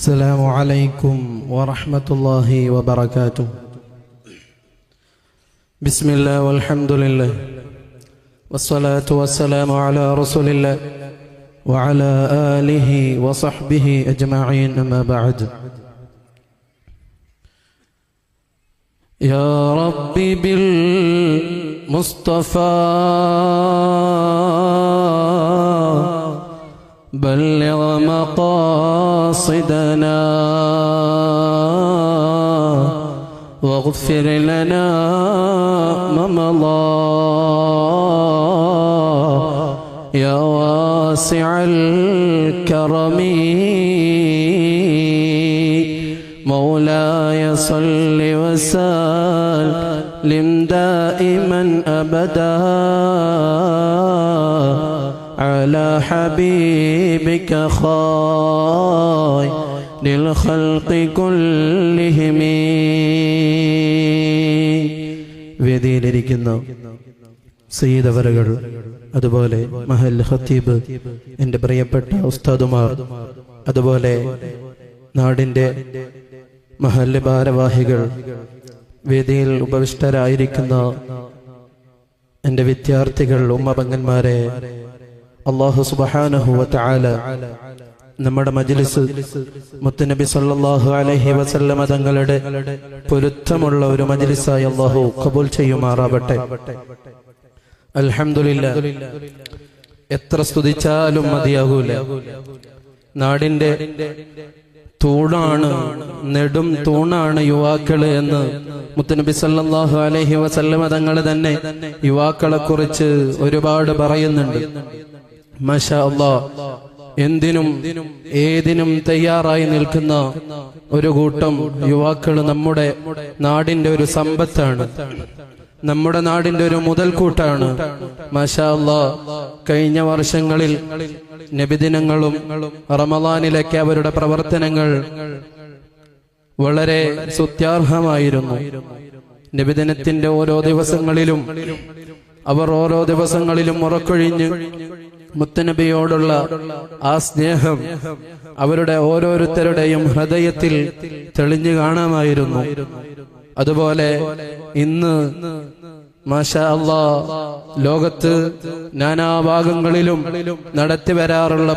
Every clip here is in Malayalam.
السلام عليكم ورحمة الله وبركاته. بسم الله والحمد لله والصلاة والسلام على رسول الله وعلى آله وصحبه أجمعين أما بعد. يا ربي بالمصطفى بلغ مقاصدنا. واغفر لنا ما مضى. يا واسع الكرم. مولاي صل وسلم دائما أبدا. على حبيبك خير للخلق كلهم വേദിയിലിരിക്കുന്ന സയ്യിദവരകൾ അതുപോലെ മഹൽ ഖത്തീബ് എൻ്റെ പ്രിയപ്പെട്ട ഉസ്താദുമാർ അതുപോലെ നാടിൻ്റെ മഹല്ല് ഭാരവാഹികൾ വേദിയിൽ ഉപവിഷ്ടരായിരിക്കുന്ന എൻ്റെ വിദ്യാർത്ഥികൾ ഉമ്മപങ്ങന്മാരെ അള്ളാഹു സുബഹാനഹു വതആല നമ്മുടെ മജ്ലിസ് മുത്തുനബി സല്ലാഹു അലഹി വസല്ലമ തങ്ങളുടെ പൊരുത്തമുള്ള ഒരു മജ്ലിസായി അള്ളാഹു കബൂൽ ചെയ്യുമാറാവട്ടെ. അൽഹംദുലില്ലാ എത്ര സ്തുതിച്ചാലും മതിയാകൂല നാടിന്റെ തൂണാണ് നെടും തൂണാണ് യുവാക്കൾ എന്ന് മുത്തനബി സല്ലാഹു അലഹി വസല്ലമ തങ്ങൾ തന്നെ യുവാക്കളെ കുറിച്ച് ഒരുപാട് പറയുന്നുണ്ട്. മാഷാ എന്തിനും ഏതിനും തയ്യാറായി നിൽക്കുന്ന ഒരു കൂട്ടം യുവാക്കൾ നമ്മുടെ നാടിന്റെ ഒരു സമ്പത്താണ്. നമ്മുടെ നാടിന്റെ ഒരു മുതൽക്കൂട്ടാണ്. മാഷാ അല്ലാ കഴിഞ്ഞ വർഷങ്ങളിൽ നബിദിനങ്ങളും റമദാനിലൊക്കെ അവരുടെ പ്രവർത്തനങ്ങൾ വളരെ സുത്യാർഹമായിരുന്നു നബിദിനത്തിന്റെ ഓരോ ദിവസങ്ങളിലും അവർ ഓരോ ദിവസങ്ങളിലും ഉറക്കൊഴിഞ്ഞ് മുത്തനബിയോടുള്ള ആ സ്നേഹം അവരുടെ ഓരോരുത്തരുടെയും ഹൃദയത്തിൽ തെളിഞ്ഞു കാണാമായിരുന്നു. അതുപോലെ ഇന്ന് മാഷാ അള്ളാ ലോകത്ത് നാനാഭാഗങ്ങളിലും നടത്തി വരാറുള്ള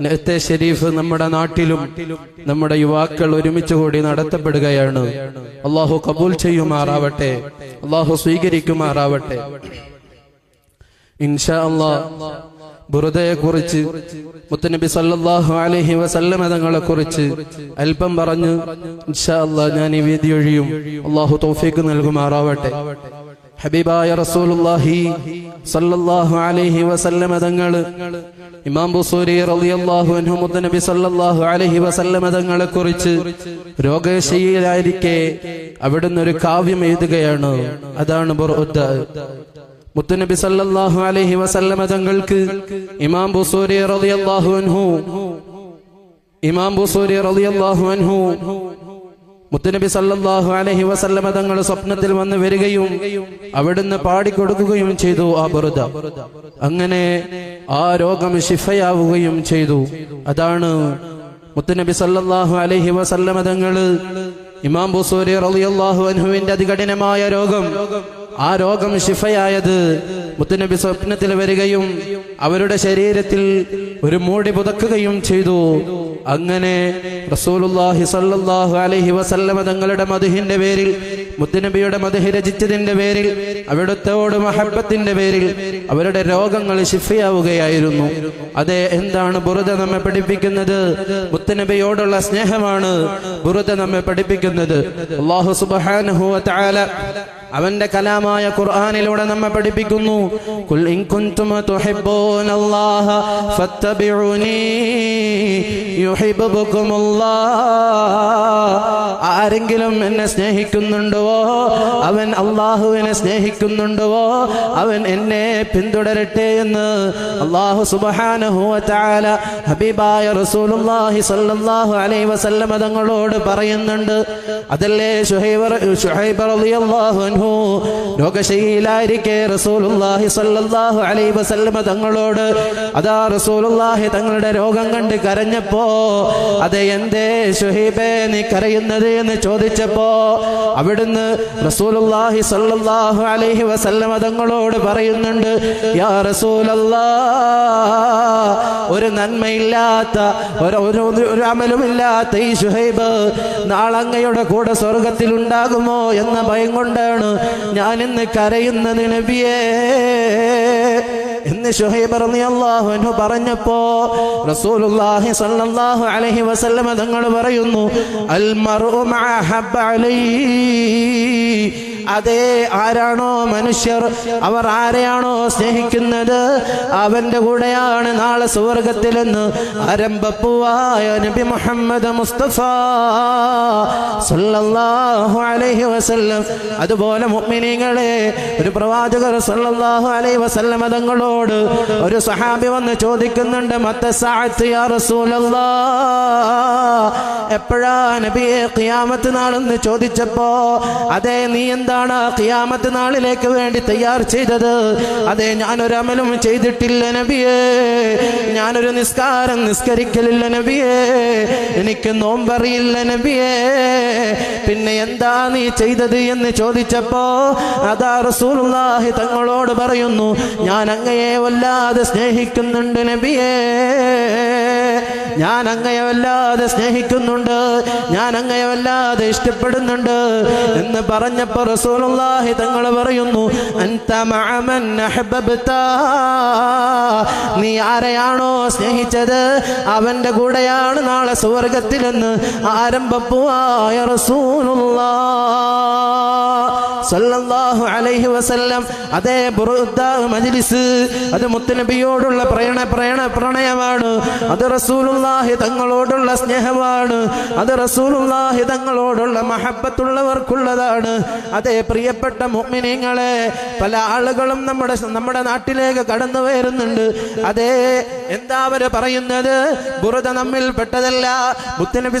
നെഹത്തെ ഷെരീഫ് നമ്മുടെ നാട്ടിലും നമ്മുടെ യുവാക്കൾ ഒരുമിച്ച് കൂടി നടത്തപ്പെടുകയാണ്. അള്ളാഹു കബൂൽ ചെയ്യുമാറാവട്ടെ അള്ളാഹു സ്വീകരിക്കുമാറാവട്ടെ. ഇൻഷാ അള്ളാ ബുറുദയെ കുറിച്ച് മുത്തനബി സല്ലാഹു അലഹി വസല്ലമ തങ്ങളെ കുറിച്ച് അല്പം പറഞ്ഞ് ഇൻഷാ അള്ളാ ഞാൻ ഈ വേദി ഒഴിയും. അള്ളാഹു തോഫിക്ക് നൽകുമാറാവട്ടെ. ഹബീബായ റസൂലുള്ളാഹി സല്ലല്ലാഹു അലൈഹി വസല്ലമ തങ്ങൾ ഇമാം ബുസൂരി റളിയല്ലാഹു അൻഹു മുത്തനബി സല്ലല്ലാഹു അലൈഹി വസല്ലമ തങ്ങളെ കുറിച്ച് രോഗശയ്യയിലായിരിക്കെ അവിടുന്ന് ഒരു കാവ്യം എഴുതുകയാണ്. അതാണ് ബുർഉദ്ദ മുത്തുനബി സല്ലല്ലാഹു അലൈഹി വസല്ലമ തങ്ങൾക്ക് ഇമാം ബുസൂരി റളിയല്ലാഹു അൻഹു ഇമാം ബുസൂരി റളിയല്ലാഹു അൻഹു മുത്തുനബി സല്ലല്ലാഹു അലൈഹി വസല്ലമ തങ്ങൾ സ്വപ്നത്തിൽ വന്ന് വരികയും അവിടുന്ന് പാടിക്കൊടുക്കുകയും ചെയ്തു ആ ബുറുദ. അങ്ങനെ ആ രോഗം ശിഫയാവുകയും ചെയ്തു. അതാണ് മുത്തുനബി സല്ലല്ലാഹു അലൈഹി വസല്ലമ തങ്ങൾ ഇമാം ബുസൂരി റളിയല്ലാഹു അൻഹുവിന്റെ അതികഠിനമായ രോഗം ആ രോഗം ശിഫയായത് മുത്തുനബി സ്വപ്നത്തിൽ വരികയും അവരുടെ ശരീരത്തിൽ ഒരു മൂടി പുതക്കുകയും ചെയ്തു. അങ്ങനെ അലൈഹി വസല്ലമ തങ്ങളുടെ മധുഹിന്റെ പേരിൽ മുത്തുനബിയുടെ മധുഹി രചിച്ചതിന്റെ പേരിൽ അവിടുത്തോട് മഹബത്തിന്റെ പേരിൽ അവരുടെ രോഗങ്ങൾ ശിഫയാവുകയായിരുന്നു. അതെ എന്താണ് ബുറുത നമ്മെ പഠിപ്പിക്കുന്നത്? മുത്തുനബിയോടുള്ള സ്നേഹമാണ് ബുറുത നമ്മെ പഠിപ്പിക്കുന്നത്. അള്ളാഹു സുബ്ഹാനഹു വ തആല അവന്റെ കലാമായ ഖുർആാനിലൂടെ നമ്മെ പഠിപ്പിക്കുന്നു. തുഹിബ്ബൂനല്ലാഹ ഫത്തബിഉനി ആരെങ്കിലും എന്നെ സ്നേഹിക്കുന്നുണ്ടോ? അവൻ അള്ളാഹുവിനെ സ്നേഹിക്കുന്നുണ്ടോ? അവൻ എന്നെ പിന്തുടരട്ടെ എന്ന് അള്ളാഹു സുബാനഹുല ഹബീബായ റസൂലുള്ളാഹി സ്വല്ലല്ലാഹു അലൈഹി തങ്ങളോട് പറയുന്നുണ്ട്. അതല്ലേ റളിയല്ലാഹു ലോകശൈലായിരിക്കെ റസൂലുള്ളാഹി സല്ലല്ലാഹു അലൈഹി വസല്ലമ തങ്ങളോട് അതാ റസൂലുള്ളാഹി തങ്ങളുടെ രോഗം കണ്ട് കരഞ്ഞപ്പോ അത് എന്തേ ശുഹൈബേ നീ കരയുന്നത്? എന്ന് ചോദിച്ചപ്പോ അവിടുന്ന് റസൂലുള്ളാഹി സല്ലല്ലാഹു അലൈഹി വസല്ലമ തങ്ങളോട് പറയുന്നുണ്ട് യാ റസൂലല്ലാ ഒരു നന്മയില്ലാത്ത ഒരു ഒരു അമലുമില്ലാത്ത ഈ ഷുഹൈബ് നാളങ്ങയുടെ കൂടെ സ്വർഗത്തിൽ ഉണ്ടാകുമോ എന്ന ഭയം കൊണ്ടാണ് ഞാൻ ഇന്ന് കരയുന്നത് നബിയേ. എന്ന് ഷുഹൈബ് റളിയല്ലാഹു അൻഹു പറഞ്ഞപ്പോൾ റസൂലുള്ളാഹി സ്വല്ലല്ലാഹു അലൈഹി വസല്ലം തങ്ങൾ പറയുന്നു അൽ മർഉ മഅ ഹബ്ബ അലൈഹി അതേ ആരാണോ മനുഷ്യർ? അവർ ആരെയാണോ സ്നേഹിക്കുന്നത്? അവന്റെ കൂടെയാണ് നാളെ സ്വർഗത്തിലെന്ന് ആരംഭപ്പുവായ നബി മുഹമ്മദ് മുസ്തഫ സല്ലല്ലാഹു അലൈഹി വസല്ലം. അതുപോലെ മുഅ്മിനീങ്ങളെ ഒരു പ്രവാചകർ സല്ലല്ലാഹു അലൈഹി വസല്ലം തങ്ങളോട് ഒരു സഹാബി വന്ന് ചോദിക്കുന്നുണ്ട് മത്തസാഅത്ത് യാ എപ്പോഴാ നബിയെ ഖിയാമത്ത് നാളെന്ന് ചോദിച്ചപ്പോ അതെ നീ എന്താണ് ഖിയാമത്ത് നാളിലേക്ക് വേണ്ടി തയ്യാർ ചെയ്തത്? അതെ ഞാനൊരമലും ചെയ്തിട്ടില്ല നബിയേ. ഞാനൊരു നിസ്കാരം നിസ്കരിക്കലില്ല നബിയേ. എനിക്ക് നോമ്പറിയില്ല നബിയേ. പിന്നെ എന്താ നീ ചെയ്തത് എന്ന് ചോദിച്ചപ്പോ അതാ റസൂലുള്ളാഹി തങ്ങളോട് പറയുന്നു ഞാൻ അങ്ങയെ വല്ലാതെ സ്നേഹിക്കുന്നുണ്ട് നബിയേ. ഞാൻ അങ്ങയെ വല്ലാതെ സ്നേഹിക്കുന്നുണ്ട്. ഞാൻ അങ്ങയെ വല്ലാതെ ഇഷ്ടപ്പെടുന്നുണ്ട്. എന്ന് പറഞ്ഞപ്പോ റസൂലുള്ളാഹി തങ്ങൾ പറയുന്നു അൻത മഅമൻ അഹ്ബബ്ത. നീ ആരെയാണോ സ്നേഹിച്ചത്? അവന്റെ കൂടെയാണ് നാളെ സ്വർഗത്തിലെന്ന് ആരംഭപ്പുവായ റസൂലുള്ളാഹ് സല്ലല്ലാഹു അലൈഹി വസല്ലം. അതേ മജ്ലിസ് അത് മുത്തനബിയോടുള്ള പ്രയണ പ്രയണ പ്രണയമാണ്. അത് റസൂലുള്ളാഹി തങ്ങളോടുള്ള സ്നേഹമാണ്. അത് റസൂലുള്ളാഹി തങ്ങളോടുള്ള മഹബത്തുള്ളവർക്കുള്ളതാണ്. അതേ പ്രിയപ്പെട്ട മുഅ്മിനീങ്ങളെ പല ആളുകളും നമ്മുടെ നമ്മുടെ നാട്ടിലേക്ക് കടന്നു വരുന്നുണ്ട്. അതേ എന്താ അവർ പറയുന്നത്? ബുറുദ നമ്മിൽ പെട്ടതല്ല. മുത്തനബി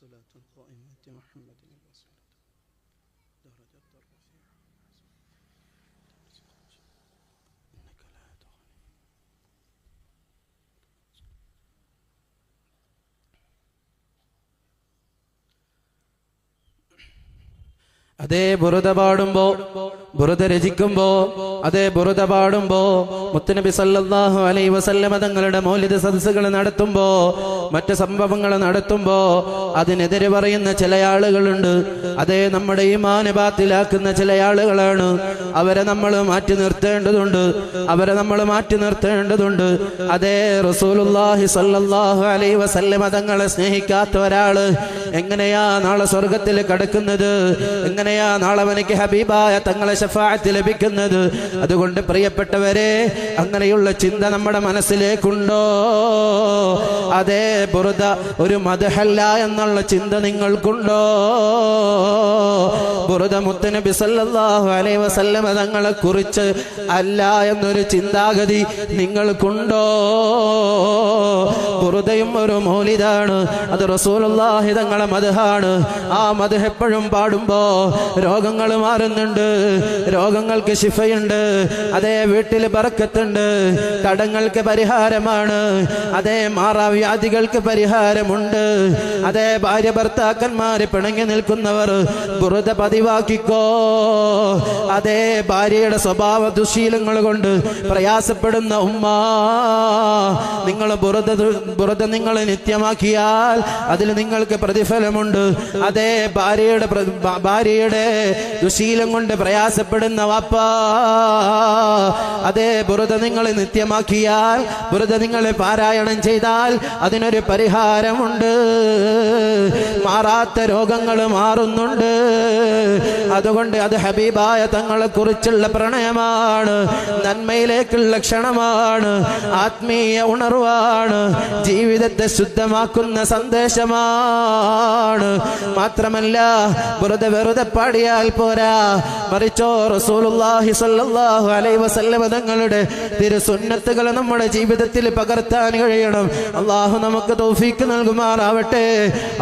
صلاة قائمة محمد الوسيلة درجة الرفيعة അതേ ബുറുദ പാടുമ്പോ ബുറുദ രചിക്കുമ്പോ അതേ ബുറുദ പാടുമ്പോ മുത്തനബി സല്ലാഹു അലൈ വസല്ലമ തങ്ങളുടെ മൗലിക സദസ്സുകൾ നടത്തുമ്പോ മറ്റ് സംഭവങ്ങൾ നടത്തുമ്പോ അതിനെതിരെ പറയുന്ന ചില ആളുകളുണ്ട്. അതേ നമ്മുടെ ഈ മാനപാത്തിലാക്കുന്ന ചില ആളുകളാണ്. അവരെ നമ്മൾ മാറ്റി നിർത്തേണ്ടതുണ്ട്. അവരെ നമ്മൾ മാറ്റി നിർത്തേണ്ടതുണ്ട്. അതേ റസൂലുല്ലാഹി സല്ലാഹു അലൈ വസല്ലമ തങ്ങളെ സ്നേഹിക്കാത്ത ഒരാൾ എങ്ങനെയാ നാളെ സ്വർഗത്തിൽ കടക്കുന്നത്? എങ്ങനെയാ നാളെ അവനക്ക് ഹബീബായ തങ്ങളെ ഷഫാഅത്ത് ലഭിക്കുന്നത്? അതുകൊണ്ട് പ്രിയപ്പെട്ടവരെ അങ്ങനെയുള്ള ചിന്ത നമ്മുടെ മനസ്സിലേക്കുണ്ടോ? അതേ ബുറുദ ഒരു മതഹല്ല എന്നുള്ള ചിന്ത നിങ്ങൾക്കുണ്ടോ? ബുറുദ മുത്തനബി സല്ലല്ലാഹു അലൈഹി വസല്ലമ തങ്ങളെ കുറിച്ച് അല്ല എന്നൊരു ചിന്താഗതി നിങ്ങൾക്കുണ്ടോ? ബുറുദയും ഒരു മൗലിതാണ് അത് റസൂലുള്ളാഹി തങ്ങളെ മദ്ഹാണ്. ആ മദ്ഹ് എപ്പോഴും പാടുമ്പോ രോഗങ്ങൾ മാറുന്നുണ്ട്. രോഗങ്ങൾക്ക് ശിഫയുണ്ട്. അതേ വീട്ടിൽ പറക്കത്തുണ്ട് കടങ്ങൾക്ക് പരിഹാരമാണ്. അതേ മാറാവ്യാധികൾക്ക് പരിഹാരമുണ്ട്. അതേ ഭാര്യ ഭർത്താക്കന്മാര് പിണങ്ങി നിൽക്കുന്നവർ ബുറുത പതിവാക്കിക്കോ. അതേ ഭാര്യയുടെ സ്വഭാവ ദുശീലങ്ങൾ കൊണ്ട് പ്രയാസപ്പെടുന്ന ഉമ്മ നിങ്ങൾ ബുറത ബുറുത നിങ്ങൾ നിത്യമാക്കിയാൽ അതിൽ നിങ്ങൾക്ക് പ്രതിഫലമുണ്ട്. അതേ ഭാര്യയുടെ പ്ര- ഭാര്യയുടെ ദുശീലം കൊണ്ട് പ്രയാസപ്പെടുന്ന വാപ്പ അതേ ബുറത നിങ്ങൾ നിത്യമാക്കിയാൽ ബുറത നിങ്ങൾ പാരായണം ചെയ്താൽ അതിനൊരു പരിഹാരമുണ്ട്. മാറാത്ത രോഗങ്ങൾ മാറുന്നുണ്ട്. അതുകൊണ്ട് അത് ഹബീബായ തങ്ങളെ കുറിച്ചുള്ള പ്രണയമാണ് നന്മയിലേക്കുള്ള ക്ഷണമാണ് ആത്മീയ ഉണർവാണ് ജീവിതത്തെ ശുദ്ധമാക്കുന്ന സന്ദേശമാണ്. മാത്രമല്ല വെറുതെ വെറുതെ പാടിയാൽ പോരാ. മറിച്ചോ റസൂലുള്ളാഹി സല്ലല്ലാഹു അലൈഹി വസല്ലമ തങ്ങളുടെ തിരുസുന്നത്തുകൾ നമ്മുടെ ജീവിതത്തിൽ പകർത്താൻ കഴിയണം. അള്ളാഹു നമുക്ക് തൗഫീക്ക് നൽകുമാറാവട്ടെ.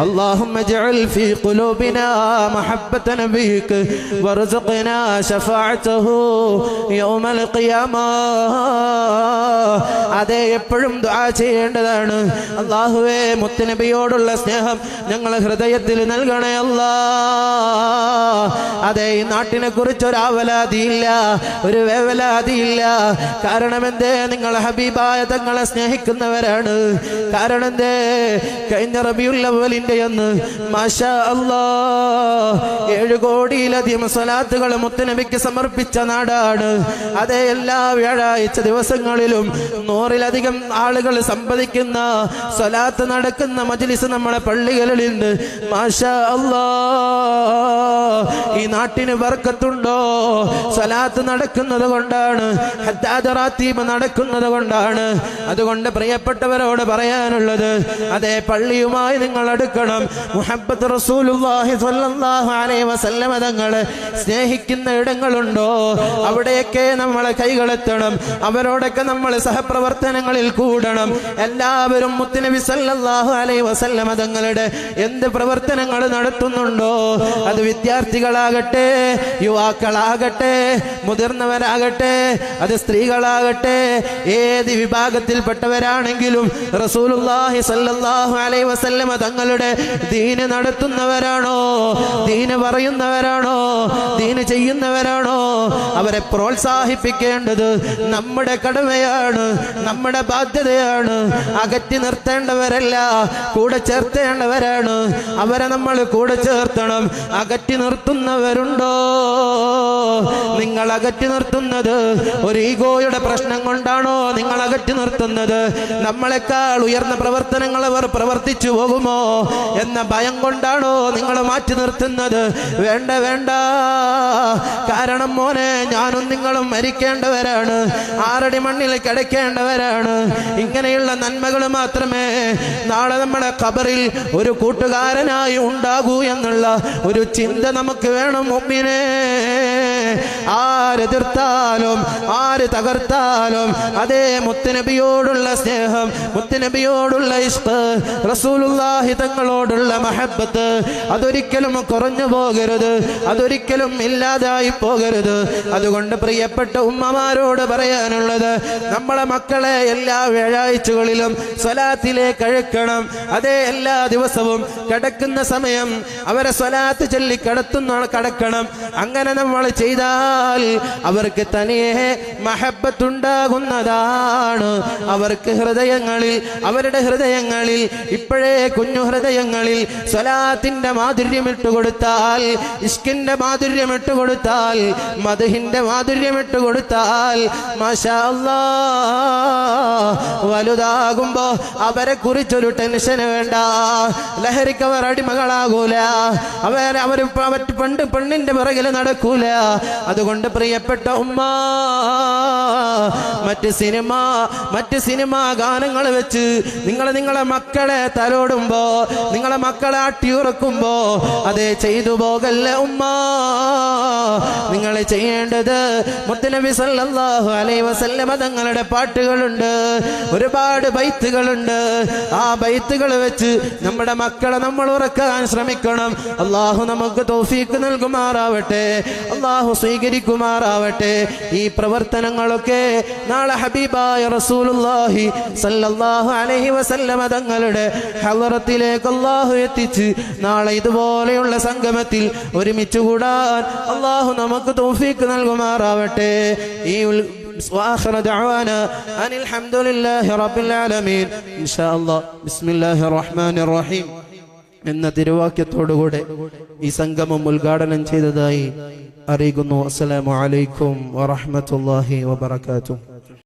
അള്ളാഹുമ്മ ജഅൽ ഫീ ഖുലൂബിനാ മഹബ്ബത നബിയിക് വർസുഖനാ ശഫാഅതഹു യൗമൽ ഖിയാമ. അതെ എപ്പോഴും ദുആ ചെയ്യേണ്ടതാണ്. അള്ളാഹുവേ മുത്തുനബിയോടുള്ള സ്നേഹം ഞങ്ങളെ ഹൃദയത്തിൽ നൽകണേ അല്ലാ. അതെ ഈ നാട്ടിനെ കുറിച്ച് ഒരു അവലാതിയില്ല ഒരു വേവലാതിയില്ല. കാരണം എന്തേ നിങ്ങൾ ഹബീബായ തങ്ങളെ സ്നേഹിക്കുന്നവരാണ്. കാരണം എന്തേ കഴിഞ്ഞ റബിയുള്ളവലിന്റെ അന്ന് മാഷ അല്ലാ ഏഴ് കോടിയിലധികം സ്വലാത്തുകൾ മുത്തനബിക്ക് സമർപ്പിച്ച നാടാണ്. അതേ എല്ലാ വ്യാഴാഴ്ച ദിവസങ്ങളിലും നൂറിലധികം ആളുകൾ സംവദിക്കുന്ന സ്വലാത്ത് നടക്കുന്ന മജ്ലിസ് നമ്മുടെ പള്ളികളിലുണ്ട് മാഷ അല്ലാ. ഈ നാട്ടിന് വർക്കത്തുണ്ടോ സലാത്ത് നടക്കുന്നത് കൊണ്ടാണ് ഹദ്ദാദ് റാത്തീബ് നടക്കുന്നത് കൊണ്ടാണ്. അതുകൊണ്ട് പ്രിയപ്പെട്ടവരോട് പറയാനുള്ളത് അതേ പള്ളിയുമായി നിങ്ങൾ അടുക്കണം. മുഹബ്ബത്ത് റസൂലുള്ളാഹി സ്വല്ലല്ലാഹു അലൈഹി വസല്ലമ തങ്ങളെ സ്നേഹിക്കുന്ന ഇടങ്ങളുണ്ടോ? അവിടെയൊക്കെ നമ്മളെ കൈകളെത്തണം. അവരോടൊക്കെ നമ്മൾ സഹപ്രവർത്തനങ്ങളിൽ കൂടണം. എല്ലാവരും മുത്തുനബി സല്ലല്ലാഹു അലൈഹി വസല്ലമ തങ്ങളുടെ എന്ത് പ്രവർത്തനങ്ങൾ നടത്തുന്നുണ്ടോ? അത് വിദ്യാർത്ഥികളാകട്ടെ യുവാക്കളാകട്ടെ മുതിർന്നവരാകട്ടെ അത് സ്ത്രീകളാകട്ടെ ഏത് വിഭാഗത്തിൽപ്പെട്ടവരാണെങ്കിലും റസൂലുല്ലാഹി സല്ലല്ലാഹു അലൈഹി വസല്ലമ തങ്ങളുടെ ദീന് നടത്തുന്നവരാണോ ദീന് പറയുന്നവരാണോ ദീന് ചെയ്യുന്നവരാണോ? അവരെ പ്രോത്സാഹിപ്പിക്കേണ്ടത് നമ്മുടെ കടമയാണ് നമ്മുടെ ബാധ്യതയാണ്. അകറ്റി നിർത്തേണ്ടവരല്ല കൂടെ ചേർത്തേണ്ടവരാണ്. അവരെ നമ്മൾ കൂടെ ചേർത്തണം അകറ്റി നിർത്തുന്നവരുണ്ടോ? നിങ്ങൾ അകറ്റി നിർത്തുന്നത് ഒരു ഈഗോയുടെ പ്രശ്നം കൊണ്ടാണോ നിങ്ങൾ അകറ്റി നിർത്തുന്നത്? നമ്മളെക്കാൾ ഉയർന്ന പ്രവർത്തനങ്ങൾ അവർ പ്രവർത്തിച്ചു പോകുമോ എന്ന ഭയം കൊണ്ടാണോ നിങ്ങൾ മാറ്റി നിർത്തുന്നത്? വേണ്ട വേണ്ട. കാരണം മോനെ ഞാനും നിങ്ങളും മരിക്കേണ്ടവരാണ്. ആറടി മണ്ണിൽ കിടക്കേണ്ടവരാണ്. ഇങ്ങനെയുള്ള നന്മകൾ മാത്രമേ നാളെ നമ്മുടെ ഖബറിൽ ഒരു കൂട്ടുകാരനായി ഉണ്ടാകൂ എന്നുള്ള ഒരു ചിന്ത നമുക്ക് വേണം മുമ്പിനെ ആരെതിർത്താലും ആര് തകർത്താലും അതേ മുത്തനബിയോടുള്ള സ്നേഹം മുത്തനബിയോടുള്ള ഇഷ്ട റസൂലുള്ളാഹി തങ്ങളോടുള്ള മഹബത്ത് അതൊരിക്കലും കുറഞ്ഞു പോകരുത് അതൊരിക്കലും ഇല്ലാതായി പോകരുത്. അതുകൊണ്ട് പ്രിയപ്പെട്ട ഉമ്മമാരോട് പറയാനുള്ളത് നമ്മളെ മക്കളെ എല്ലാ വ്യാഴാഴ്ചകളിലും സ്വലാത്തിലേക്ക് അഴുക്കണം അതേ എല്ലാ ദിവസവും കിടക്കുന്ന സമയം അവരെ സ്വലാത്ത് ചൊല്ലി കിടത്തുന്ന കടക്കണം. അങ്ങനെ നമ്മൾ ചെയ്താൽ അവർക്ക് തനിയെ മഹബത്തുണ്ടാകുന്നതാണ്. അവർക്ക് ഹൃദയങ്ങളിൽ അവരുടെ ഹൃദയങ്ങളിൽ ഇപ്പോഴേ കുഞ്ഞു ഹൃദയങ്ങളിൽ സ്വലാത്തിന്റെ മാധുര്യം ഇട്ടുകൊടുത്താൽ ഇഷ്കിന്റെ മാധുര്യം ഇട്ടുകൊടുത്താൽ മധുഹിന്റെ മാധുര്യം ഇട്ടുകൊടുത്താൽ മാഷാ അല്ലാ വലുതാകുമ്പോ അവരെ കുറിച്ചൊരു ടെൻഷന് വേണ്ട. ലഹരിക്ക് അവർ അടിമകളാകൂല. അവർ അവർ പണ്ട് പെണ്ണ് പെണ്ണിന്റെ പിറകിൽ നടക്കൂല. അതുകൊണ്ട് പ്രിയപ്പെട്ട ഉമ്മ മറ്റ് സിനിമ മറ്റ് സിനിമാ ഗാനങ്ങൾ വെച്ച് നിങ്ങൾ നിങ്ങളെ മക്കളെ തലോടുമ്പോ നിങ്ങളെ മക്കളെ അട്ടിയുറക്കുമ്പോ അതേ ചെയ്തു പോകല്ലേ ഉമ്മ? നിങ്ങൾ ചെയ്യേണ്ടത് മുത്തനബി സല്ലല്ലാഹു അലൈഹി വസല്ലമ തങ്ങളുടെ പാട്ടുകളുണ്ട് ഒരുപാട് ബൈത്തുകളുണ്ട്. ആ ബൈത്തുകൾ വെച്ച് നമ്മുടെ മക്കളെ നമ്മൾ ഉറക്കാൻ ശ്രമിക്കണം. അള്ളാഹു നമുക്ക് തോഫീക്ക് നൽകുമാറാവട്ടെ. അള്ളാഹു സ്വീകരിക്കുമാറാവട്ടെ ഈ പ്രവർത്തനങ്ങളൊക്കെ നാളെ ഹബീബായ റസൂലുള്ളാഹി സല്ലല്ലാഹു അലൈഹി വസല്ലമ തങ്ങളുടെ ഹളറത്തിലേക്ക് അള്ളാഹു എത്തിച്ച് നാളെ ഇതുപോലെയുള്ള സംഗമത്തിൽ ഒരുമിച്ച് കൂടാൻ അള്ളാഹു നമുക്ക് തൗഫീക്ക് നൽകുമാറാവട്ടെ ഈ ഉൽ- واخر دعوانا ان الحمد لله رب العالمين ان شاء الله بسم الله الرحمن الرحيم എന്ന തിരുവാക്യത്തോടുകൂടെ ഈ സംഗമം ഉദ്ഘാടനം ചെയ്തതായി അറിയിക്കുന്നു. അസ്സലാമു അലൈക്കും വറഹ്മത്തുള്ളാഹി വബറകാതുഹു.